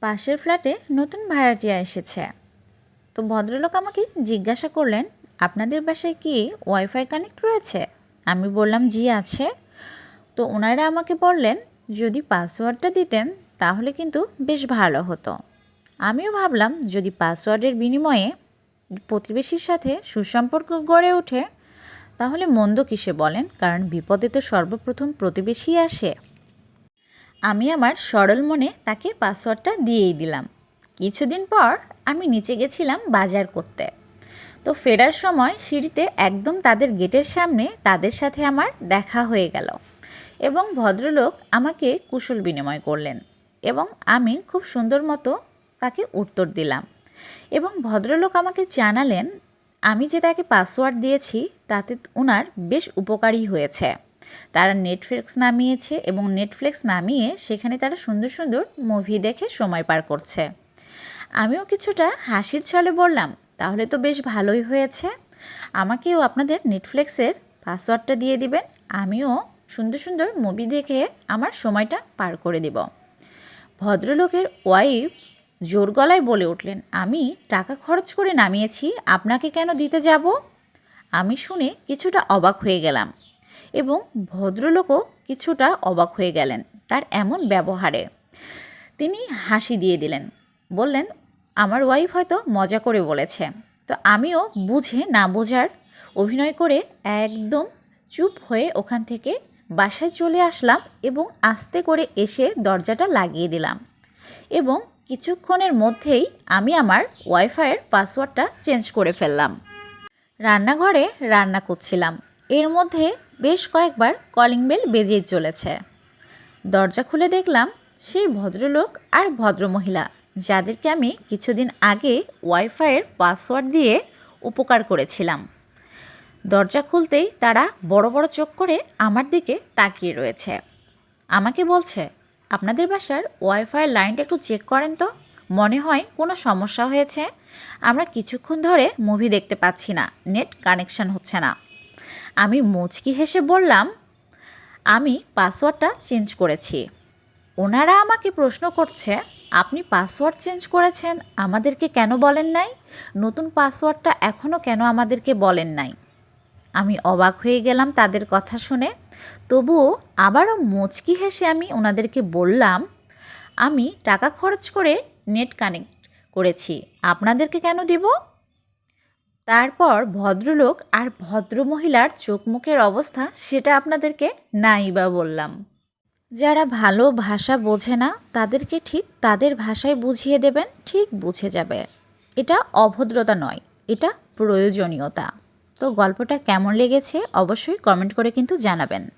পাশের ফ্ল্যাটে নতুন ভাড়াটিয়া এসেছে। তো ভদ্রলোক আমাকে জিজ্ঞাসা করলেন, আপনাদের বাসায় কি ওয়াইফাই কানেক্ট রয়েছে? আমি বললাম, জি, আছে। তো ওনারা আমাকে বললেন, যদি পাসওয়ার্ডটা দিতেন, তাহলে কিন্তু বেশ ভালো হতো। আমিও ভাবলাম, যদি পাসওয়ার্ডের বিনিময়ে প্রতিবেশীর সাথে সুসম্পর্ক গড়ে ওঠে, তাহলে মন্দ কিসে বলেন? কারণ বিপদে তো সর্বপ্রথম প্রতিবেশী আসে। আমি আমার সরল মনে তাকে পাসওয়ার্ডটা দিয়েই দিলাম। কিছুদিন পর আমি নিচে গেছিলাম বাজার করতে। তো ফেরার সময় সিঁড়িতে একদম তাদের গেটের সামনে তাদের সাথে আমার দেখা হয়ে গেল এবং ভদ্রলোক আমাকে কুশল বিনিময় করলেন এবং আমি খুব সুন্দর মতো তাকে উত্তর দিলাম এবং ভদ্রলোক আমাকে জানালেন, আমি যে তাকে পাসওয়ার্ড দিয়েছি তাতে ওনার বেশ উপকারী হয়েছে। তারা নেটফ্লিক্স নামিয়েছে এবং নেটফ্লিক্স নামিয়ে সেখানে তারা সুন্দর সুন্দর মুভি দেখে সময় পার করছে। আমিও কিছুটা হাসির ছলে বললাম, তাহলে তো বেশ ভালোই হয়েছে। আমাকেও আপনাদের নেটফ্লিক্সের পাসওয়ার্ডটা দিয়ে দিবেন। আমিও সুন্দর সুন্দর মুভি দেখে আমার সময়টা পার করে দেব। ভদ্রলোকের ওয়াইফ জোর গলায় বলে উঠলেন, আমি টাকা খরচ করে নামিয়েছি, আপনাকে কেন দিতে যাব? আমি শুনে কিছুটা অবাক হয়ে গেলাম। এবং ভদ্রলোকও কিছুটা অবাক হয়ে গেলেন তার এমন ব্যবহারে। তিনি হাসি দিয়ে দিলেন, বললেন, আমার ওয়াইফ হয়তো মজা করে বলেছে। তো আমিও বুঝে না বোঝার অভিনয় করে একদম চুপ হয়ে ওখান থেকে বাসায় চলে আসলাম এবং আস্তে করে এসে দরজাটা লাগিয়ে দিলাম এবং কিছুক্ষণের মধ্যেই আমি আমার ওয়াইফাইয়ের পাসওয়ার্ডটা চেঞ্জ করে ফেললাম। রান্নাঘরে রান্না করছিলাম। এর মধ্যে বেশ কয়েকবার কলিং বেল বেজেই চলেছে। দরজা খুলে দেখলাম সেই ভদ্রলোক আর ভদ্রমহিলা, যাদেরকে আমি কিছুদিন আগে ওয়াইফাইয়ের পাসওয়ার্ড দিয়ে উপকার করেছিলাম। দরজা খুলতেই তারা বড় বড় চোখ করে আমার দিকে তাকিয়ে রয়েছে। আমাকে বলছে, আপনাদের বাসার ওয়াইফাইয়ের লাইনটা একটু চেক করেন তো। মনে হয় কোনো সমস্যা হয়েছে। আমরা কিছুক্ষণ ধরে মুভি দেখতে পাচ্ছি না। নেট কানেকশন হচ্ছে না। আমি মুচকি হেসে বললাম, আমি পাসওয়ার্ডটা চেঞ্জ করেছি। ওনারা আমাকে প্রশ্ন করছে, আপনি পাসওয়ার্ড চেঞ্জ করেছেন? আমাদেরকে কেন বলেন নাই? নতুন পাসওয়ার্ডটা এখনও কেন আমাদেরকে বলেন নাই? আমি অবাক হয়ে গেলাম তাদের কথা শুনে। তবুও আবারও মুচকি হেসে আমি ওনাদেরকে বললাম, আমি টাকা খরচ করে নেট কানেক্ট করেছি। আপনাদেরকে কেন দিব? তারপর ভদ্রলোক আর ভদ্রমহিলার চোখ মুখের অবস্থা সেটা আপনাদেরকে নাই বা বললাম। যারা ভালো ভাষা বোঝে না, তাদেরকে ঠিক তাদের ভাষায় বুঝিয়ে দেবেন, ঠিক বুঝে যাবে। এটা অভদ্রতা নয়, এটা প্রয়োজনীয়তা। তো গল্পটা কেমন লেগেছে অবশ্যই কমেন্ট করে কিন্তু জানাবেন।